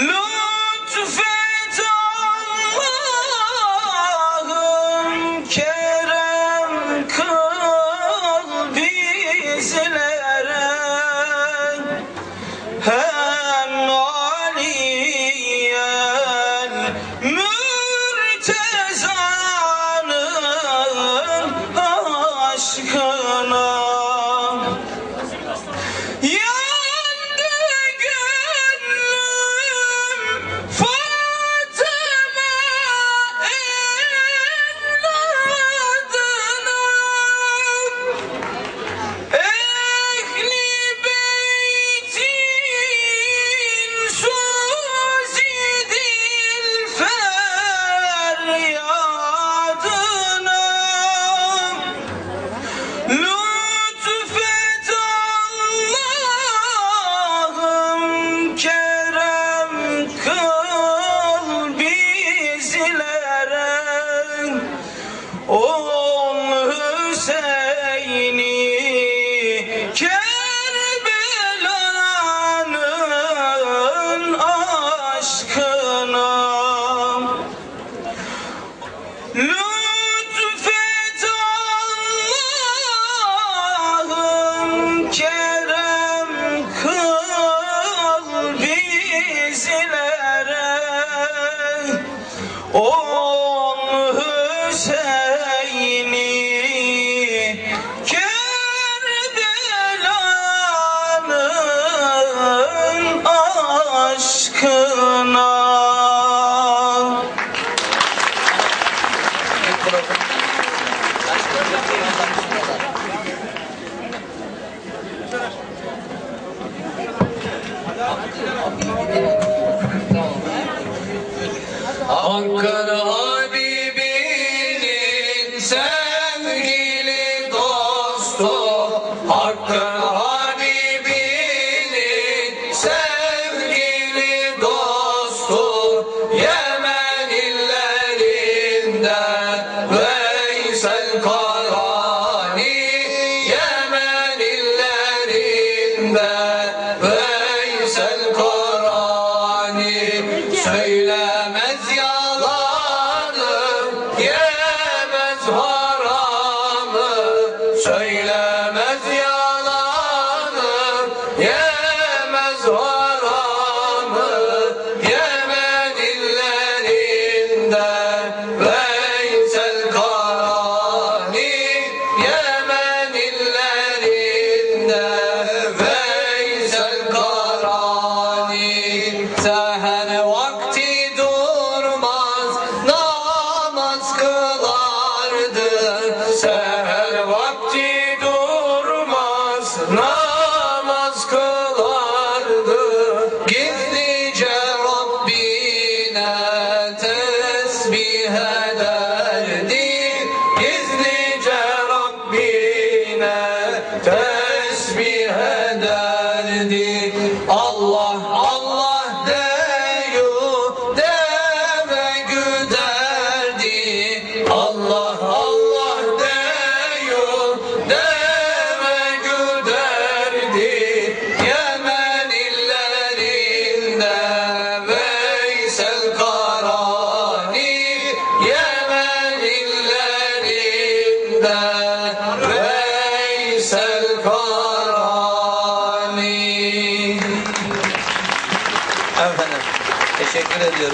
Look! Bizlere Ol Hakkın Habibinin sevgili dostu Hakkın Habibinin sevgili dostu Yemen illerinden Veysel Karani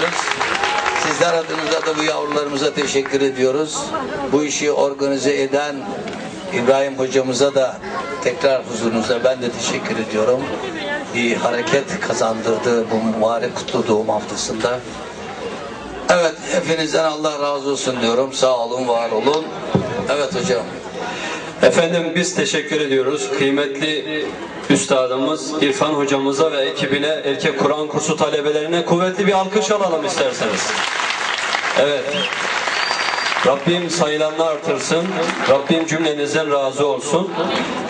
ediyoruz. Sizler adınıza da bu yavrularımıza teşekkür ediyoruz. Bu işi organize eden İbrahim hocamıza da tekrar huzurunuza ben de teşekkür ediyorum. Bir hareket kazandırdı bu mübarek kutlu doğum haftasında. Evet hepinizden Allah razı olsun diyorum. Sağ olun, var olun. Evet hocam. Efendim biz teşekkür ediyoruz. Kıymetli üstadımız İrfan hocamıza ve ekibine erkek Kur'an kursu talebelerine kuvvetli bir alkış alalım isterseniz. Evet. Rabbim sayılarını artırsın. Rabbim cümlenizden razı olsun.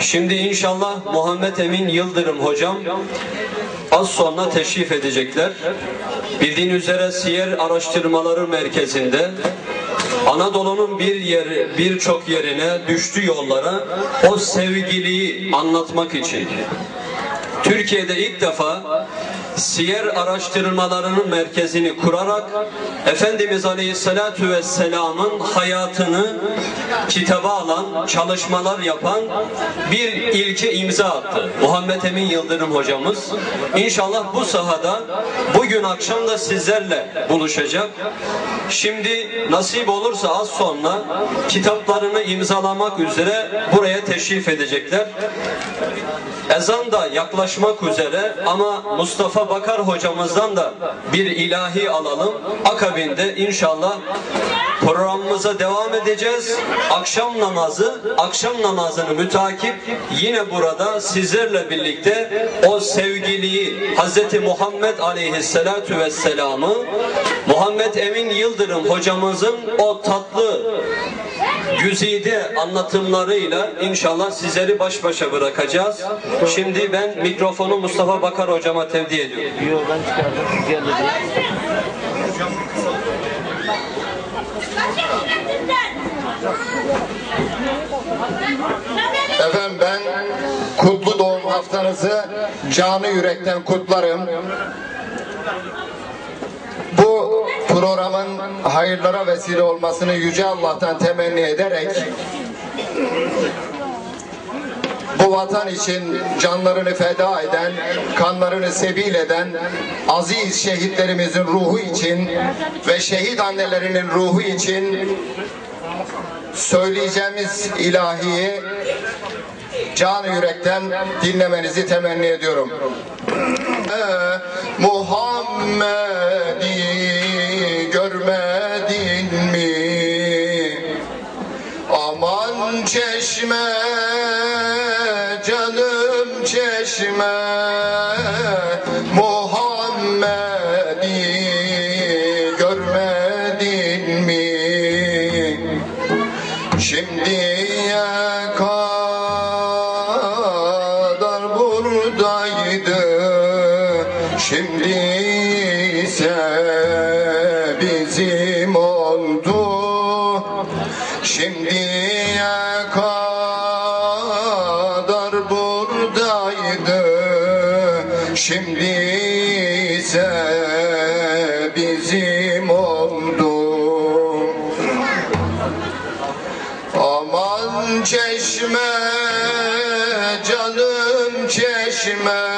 Şimdi inşallah Muhammed Emin Yıldırım hocam az sonra teşrif edecekler. Bildiğin üzere Siyer Araştırmaları Merkezi'nde Anadolu'nun bir yeri, birçok yerine düştü yollara o sevgiliyi anlatmak için. Türkiye'de ilk defa siyer araştırmalarının merkezini kurarak Efendimiz Aleyhisselatü Vesselam'ın hayatını kitaba alan, çalışmalar yapan bir ilke imza attı. Muhammed Emin Yıldırım hocamız. İnşallah bu sahada bugün akşam da sizlerle buluşacak. Şimdi nasip olursa az sonra kitaplarını imzalamak üzere buraya teşrif edecekler. Ezan da yaklaşmak üzere ama Mustafa Bakar hocamızdan da bir ilahi alalım. Akabinde inşallah programımıza devam edeceğiz. Akşam namazı, akşam namazını mütakip yine burada sizlerle birlikte o sevgiliyi Hz. Muhammed Aleyhisselatü Vesselam'ı Muhammed Emin Yıldırım hocamızın o tatlı güzide anlatımlarıyla inşallah sizleri baş başa bırakacağız. Şimdi ben mikrofonu Mustafa Bakar hocama tevdi ediyorum. Yok ben çıkardım. Siz geldiniz. Efendim ben kutlu doğum haftanızı canı yürekten kutlarım. Bu programın hayırlara vesile olmasını Yüce Allah'tan temenni ederek vatan için canlarını feda eden, kanlarını sebil eden aziz şehitlerimizin ruhu için ve şehit annelerinin ruhu için söyleyeceğimiz ilahiyi can yürekten dinlemenizi temenni ediyorum. Muhammed'i kadar buradaydı Şimdi ise bizim oldu. Aman çeşme canım çeşme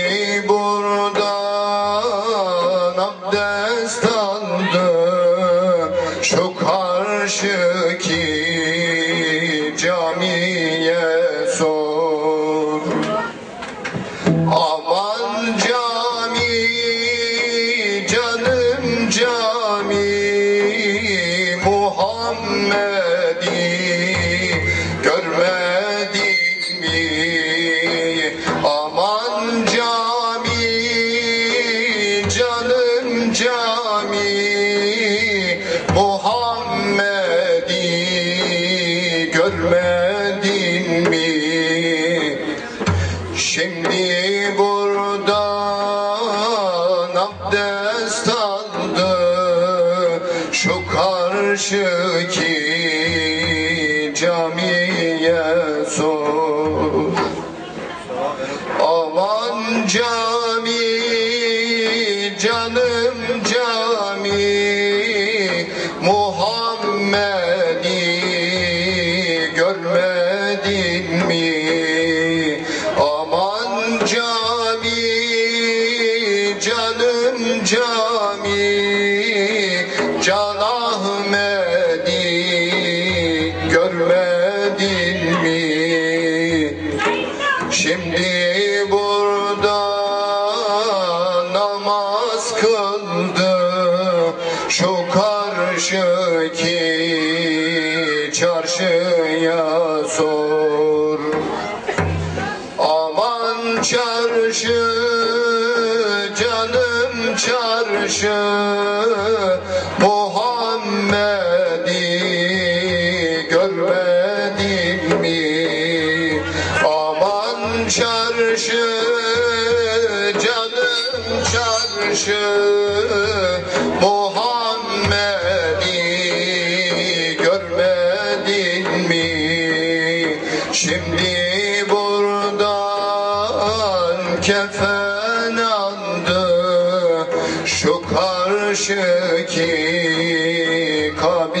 Şu karşıki camiye sor. Aman cami canım cami Muhammed'i görmedin camiye mi? Şimdi burada namaz kıldı şu karşıki çarşıya sor. Aman çarşı canım çarşı. Şimdi buradan kefen aldı şu karşıki kabire sor